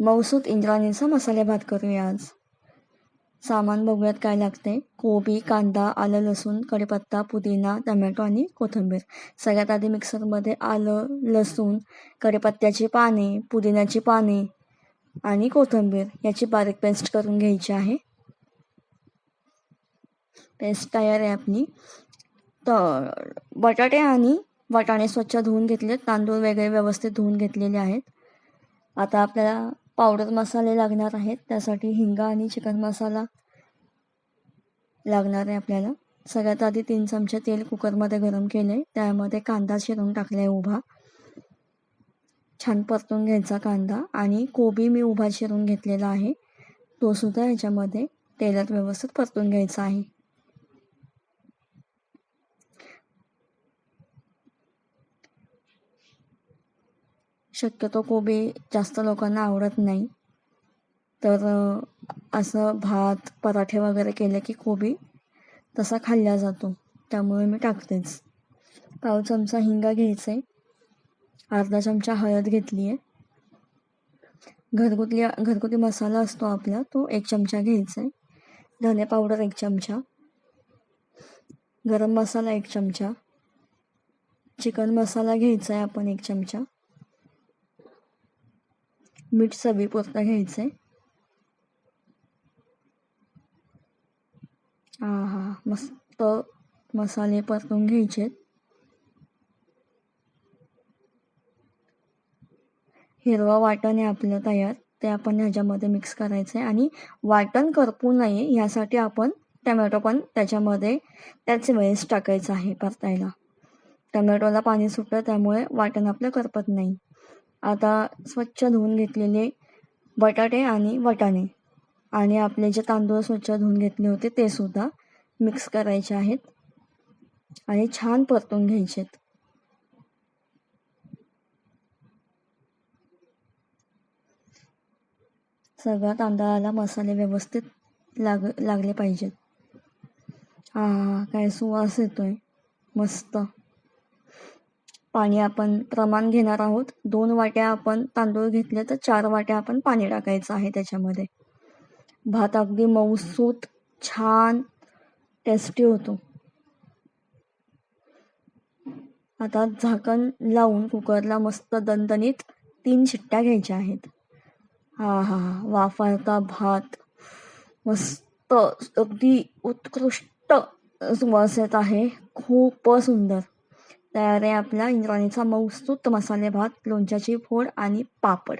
मौसूद इंद्राणीचा मसाले भात करूया आज. सामान बघूयात काय लागते कोबी कांदा आलं लसूण कढीपत्ता पुदिना टमॅटो आणि कोथिंबीर. सगळ्यात आधी मिक्सरमध्ये आलं लसूण कढीपत्त्याची पाने पुदिन्याची पाने आणि कोथिंबीर याची बारीक पेस्ट करून घ्यायची आहे. पेस्ट तयार आहे आपली. तर बटाटे आणि वाटाणे स्वच्छ धुवून घेतले तांदूळ वेगळे व्यवस्थित धुवून घेतलेले आहेत. आता आपल्याला पावडर मसाले लागणार आहेत. त्यासाठी हिंगा आणि चिकन मसाला लागणार आहे आपल्याला. सगळ्यात आधी तीन चमचे तेल कुकरमध्ये गरम केले. त्यामध्ये कांदा चिरून टाकला आहे उभा. छान परतून घ्यायचा कांदा आणि कोबी मी उभा चिरून घेतलेला आहे. तो सुद्धा ह्याच्यामध्ये तेलात व्यवस्थित परतून घ्यायचा आहे. शक्यतो कोबी जास्त लोकांना आवडत नाही. तर असं भात पराठे वगैरे केले की कोबी तसा खाल्ला जातो. त्यामुळे मी टाकतेच. पाव चमचा हिंगा घ्यायचा. आहे अर्धा चमचा हळद घेतली आहे घरगुती घरगुती मसाला असतो आपला तो एक चमचा घ्यायचा आहे. धने पावडर एक चमचा. गरम मसाला एक चमचा. चिकन मसाला घ्यायचा आहे आपण एक चमचा. मीठ चवीपुरतं घ्यायचं. आहे हा हा मस्त मसाले परतून घ्यायचे. हिरवा वाटण आहे आपलं तयार ते आपण ह्याच्यामध्ये मिक्स करायचं आहे आणि वाटण करपू नये ह्यासाठी आपण टमॅटो पण त्याच्यामध्ये त्याच वेळेस टाकायचं आहे परतायला. टमॅटोला पाणी सुटतं त्यामुळे वाटण आपलं करपत नाही. आता स्वच्छ धुवून घेतलेले बटाटे आणि वटाणे. आणि आपले जे तांदूळ स्वच्छ धुवून घेतले होते ते सुद्धा मिक्स करायचे आहेत. आणि छान परतून घ्यायचेत सगळ्या तांदळाला मसाले व्यवस्थित लाग लागले पाहिजेत. हा काय सुवास येतोय. मस्त. पाणी आपण प्रमाण घेणार आहोत. दोन वाट्या आपण तांदूळ घेतले तर चार वाट्या आपण पाणी टाकायचं आहे त्याच्यामध्ये. भात अगदी मऊसूत छान टेस्टी होतो. आता झाकण लावून कुकरला मस्त दणदणीत तीन शिट्ट्या घ्यायच्या आहेत. हा हा हा वाफाळता भात. मस्त अगदी उत्कृष्ट सुवास येत आहे. खूप सुंदर. तयार आहे आपला. इंद्राणीचा मऊसूत मसाले भात लोणच्याची फोड आणि पापड.